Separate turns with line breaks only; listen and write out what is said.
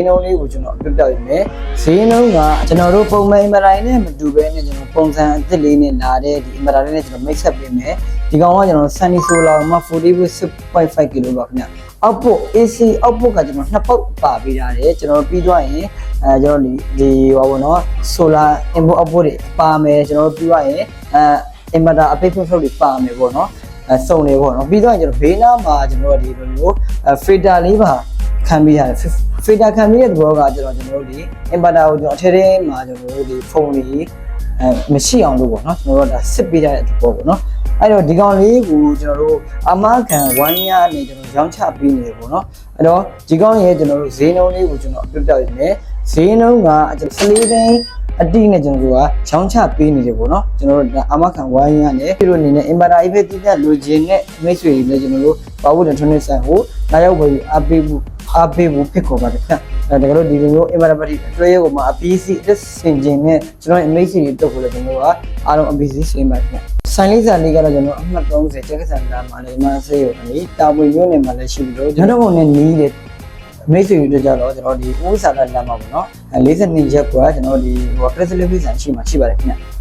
ဈေးနှုန်းလေးကိုကျွန်တော်ပြပြပေးမယ်ဈေးနှုန်းကကျွန်တော်တို့ပုံမှန်အင်မတာနဲ့မတူဘဲနဲ့ကျွန်တော်ပုံစံအသစ်လေးနဲ့လာတဲ့ဒီအင်မတာလေးနဲ့ကျွန်တော် mix up ပေးမယ်ဒီကောင်ကကျွန်တော် Sunny Solar မှာ40 with 6.5 kg ပါခင်ဗျအောက်ပုတ် AC အောက်ပုတ်ကကျွန်တော်နှစ်ပုတ်ပါပေးထားတယ်ကျွန်တော်ပြီးသွားရင်အဲကျွန်တော်ဒီဒီဟောဘောနော် solar input output တွေပါမယ်ကျွန်တော်ပြီးသွားရင်အဲ inverter အပိတ်ဖွင့်ထုတ်တွေပါမယ်ပေါ့နော်အဲစုံနေပေါ့နော်ပြီးတော့ကျွန်တော်ဘေးနားမှာကျွန်တော်ဒီလိုမျိုးအဲ filter လေးပါ ခံပြီးရတယ် filter ခံပြီးတဲ့သဘောကကျွန်တော်ကျွန်တော်တို့ဒီ inverter ကိုကျွန်တော်အထက်ထဲမှာကျွန်တော်တို့ဒီဖုန်းလေးအဲမရှိအောင်လို့ပေါ့နော်ကျွန်တော်တို့ဒါစစ်ပေးကြတဲ့သဘောပေါ့နော်အဲ့တော့ဒီကောင်လေးကိုကျွန်တော်တို့အမခံဝိုင်းရနေကျွန်တော်ရောင်းချပေးနေတယ်ပေါ့နော်အဲ့တော့ဒီကောင်ရဲ့ကျွန်တော်တို့ဈေးနှုန်းလေးကိုကျွန်တော်အပြပြရမယ်ဈေးနှုန်းကကျွန်တော်14သိန်းအတိနဲ့ကျွန်တော်တို့ကချောင်းချပေးနေတယ်ပေါ့နော်ကျွန်တော်တို့ဒါအမခံဝိုင်းရနေပြီးတော့အနေနဲ့ inverter effect တိကျလိုချင်တဲ့မိတ်ဆွေတွေလည်းကျွန်တော်တို့ပါဖို့တဲ့ထွန်းနေဆိုင်ကိုလာရောက်ပြီးအပေးဖို့ အပေးဖို့ဖြစ်ခေါ်ပါတယ်ခင်ဗျအဲဒါကတော့ဒီလိုမျိုး inverter battery အတွဲရုပ်မှာအပီးစီအသက်စင်ကျင်နဲ့ကျွန်တော်ရဲ့ image တွေတုတ်ကိုလည်းကျွန်တော်ကအားလုံးအပီးစီရှင်းပါခင်ဗျဆိုင်လေးစာလေးကတော့ကျွန်တော်အမှတ်30ကျက်ကစံလာမှာလည်းမဆေးရုံလေးတာပွေမျိုးနဲ့မှလည်းရှိပြီးတော့ကျွန်တော်တို့နဲ့နီးတဲ့မိတ်ဆွေတွေကြတော့ကျွန်တော်ဒီဥစားလာလမ်းမှာပေါ့နော်အဲ42ရက်ကွာကျွန်တော်ဒီဟို press release ဆန်ရှိမှရှိပါတယ်ခင်ဗျ